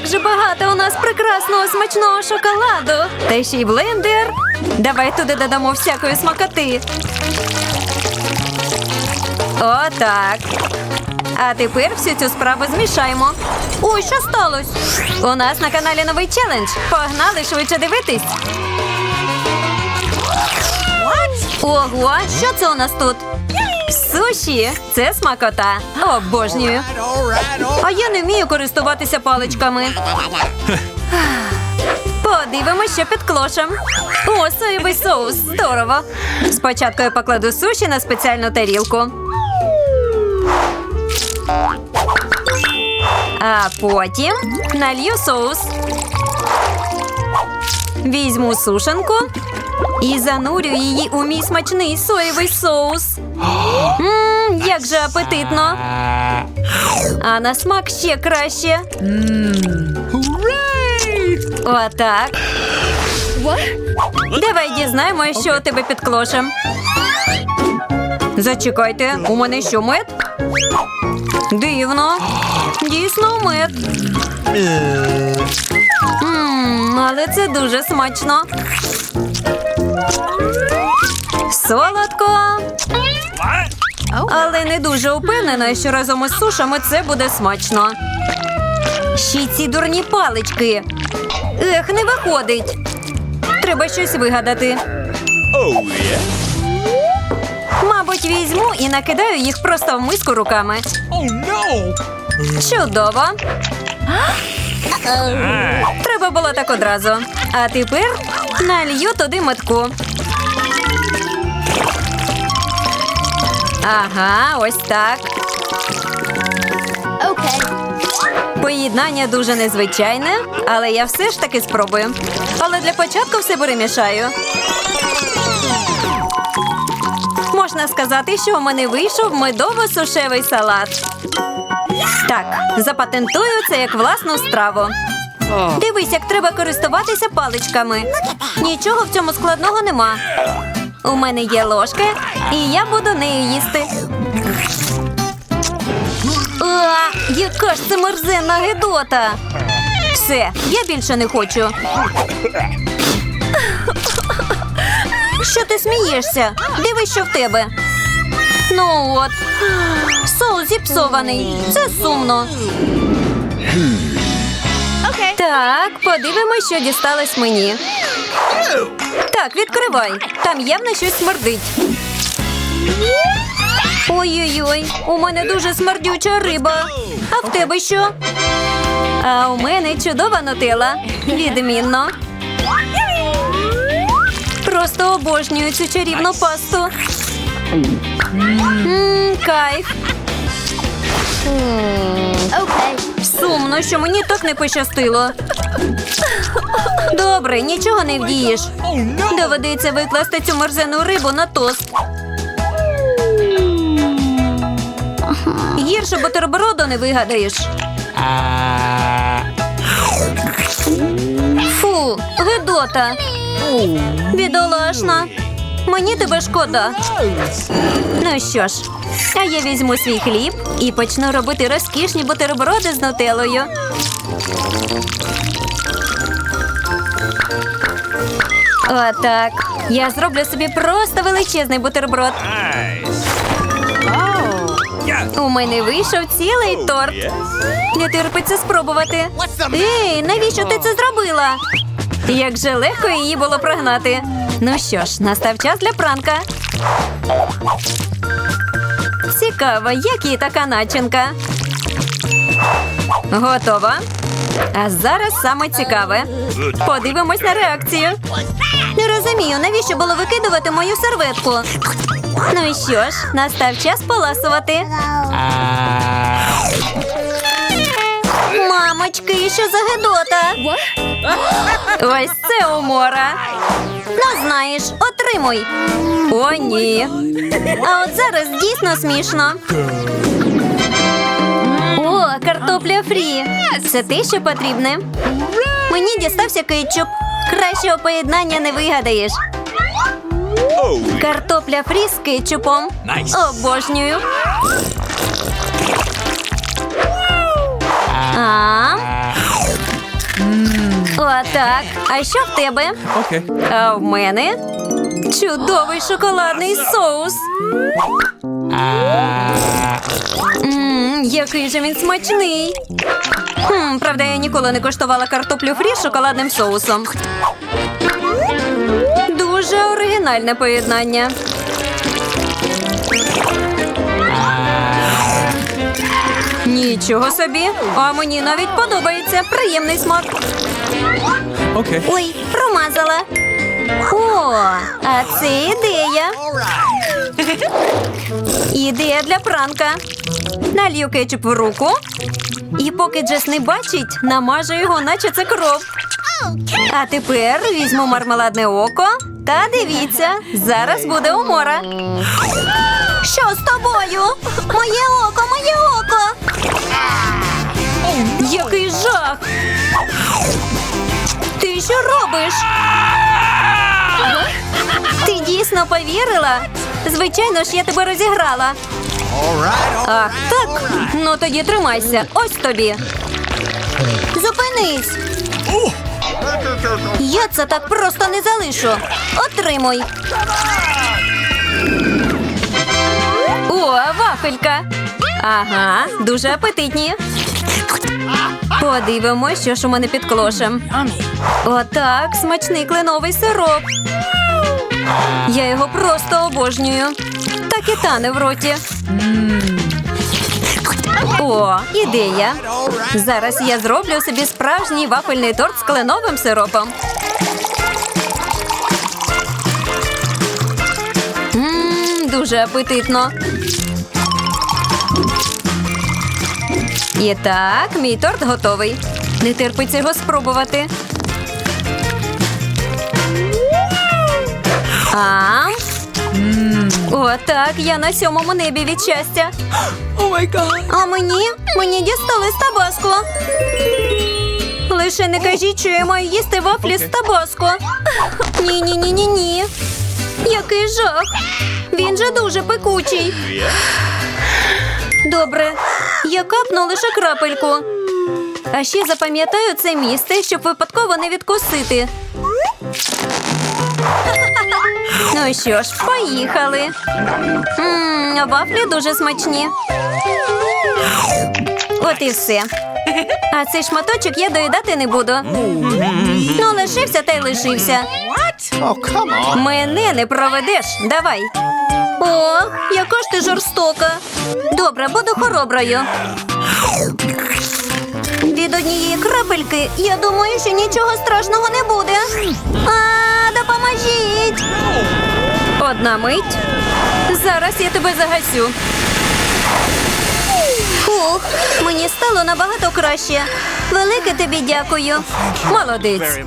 Як же багато у нас прекрасного смачного шоколаду. Та ще й блендер. Давай туди додамо всякої смакоти. Отак. А тепер всю цю справу змішаємо. Ой, що сталося? У нас на каналі новий челендж. Погнали швидше дивитись. Ого, що це у нас тут? Суші, це смакота. Обожнюю. А я не вмію користуватися паличками. Подивимось, що під клошем. О, соєвий соус. Здорово. Спочатку я покладу суші на спеціальну тарілку. А потім налью соус. Візьму сушенку і занурю її у мій смачний соєвий соус. Мм, як же апетитно. А на смак ще краще. Отак. Давай дізнаємося, що у тебе під клошем. Зачекайте, у мене що мед? Дивно. Дійсно мед. Але це дуже смачно. Солодко. Але не дуже упевнена, що разом із сушами це буде смачно. Ще й ці дурні палички. Ех, не виходить. Треба щось вигадати. Мабуть, візьму і накидаю їх просто в миску руками. Чудово. Треба було так одразу. А тепер налью туди метку. Ага, ось так. Okay. Поєднання дуже незвичайне, але я все ж таки спробую. Але для початку все перемішаю. Можна сказати, що у мене вийшов медово-сушевий салат. Так, запатентую це як власну страву. Дивись, як треба користуватися паличками. Нічого в цьому складного нема. У мене є ложка, і я буду нею їсти. А, яка ж це мерзенна гидота. Все, я більше не хочу. Що ти смієшся? Дивись, що в тебе. Ну от. Соус зіпсований. Це сумно. Так, подивимось, що дісталось мені. Так, відкривай. Там явно щось смердить. Ой-ой-ой, у мене дуже смердюча риба. А в тебе що? А у мене чудова нутела. Відмінно. Просто обожнюю цю чарівну пасту. Мм, кайф. Okay. Сумно, що мені так не пощастило. Добре, нічого не вдієш. Доведеться викласти цю мерзену рибу на тост. Гірше бутерброду не вигадаєш. Фу, видота. Бідолашна. Мені тебе шкода. Ну що ж, а я візьму свій хліб і почну робити розкішні бутерброди з нутелою. Отак. Я зроблю собі просто величезний бутерброд. У мене вийшов цілий торт. Не терпиться спробувати. Ей, навіщо ти це зробила? Як же легко її було прогнати. Ну що ж, настав час для пранка. Цікаво, як їй така начинка. Готова. А зараз саме цікаве. Подивимось на реакцію. Не розумію, навіщо було викидувати мою серветку. Ну і що ж, настав час поласувати. Мамочки, що за гидота? Ось це умора. Ну, знаєш, отримуй. О, ні. А от зараз дійсно смішно. О, картопля фрі. Це те, що потрібне. Мені дістався кетчуп. Кращого поєднання не вигадаєш. Картопля фрі з кетчупом. Обожнюю. Так, а що в тебе? Okay. А в мене чудовий шоколадний соус. Мм, який же він смачний. Хм, правда, я ніколи не коштувала картоплю фрі з шоколадним соусом. Дуже оригінальне поєднання. Нічого собі, а мені навіть подобається приємний смак. Okay. Ой, промазала. О, а це ідея. Ідея для пранка. Налью кетчуп в руку. І поки Джес не бачить, намажу його, наче це кров. А тепер візьму мармеладне око. Та дивіться, зараз буде умора. Що з тобою? Моє око, моє око. Який жах! Ти що робиш? Ти дійсно повірила? Звичайно ж, я тебе розіграла. Ах, так. Ну тоді тримайся. Ось тобі. Зупинись. Я це так просто не залишу. Отримуй. О, вафелька. Ага, дуже апетитні. Подивимось, що ж у мене під клошем. Отак, смачний кленовий сироп. Я його просто обожнюю. Так і тане в роті. О, ідея. Зараз я зроблю собі справжній вафельний торт з кленовим сиропом. Дуже апетитно. І так, мій торт готовий. Не терпиться його спробувати. А? О, так, я на сьомому небі від щастя. А мені? Мені дістали з табаско. Лише не кажіть, що я маю їсти вафлі з табаско. Ні, ні, ні, ні, ні. Який жах. Він же дуже пекучий. Добре, я капну лише крапельку. А ще запам'ятаю це місце, щоб випадково не відкусити. Ну що ж, поїхали. Вафлі дуже смачні. От і все. А цей шматочок я доїдати не буду. Ну, лишився та й лишився. Oh. Мене не проведеш. Давай. Ох, яка ж ти жорстока. Добре, буду хороброю. Від однієї крапельки я думаю, що нічого страшного не буде. А, допоможіть. Одна мить. Зараз я тебе загасю. Фух, мені стало набагато краще. Велике тобі дякую. Молодець.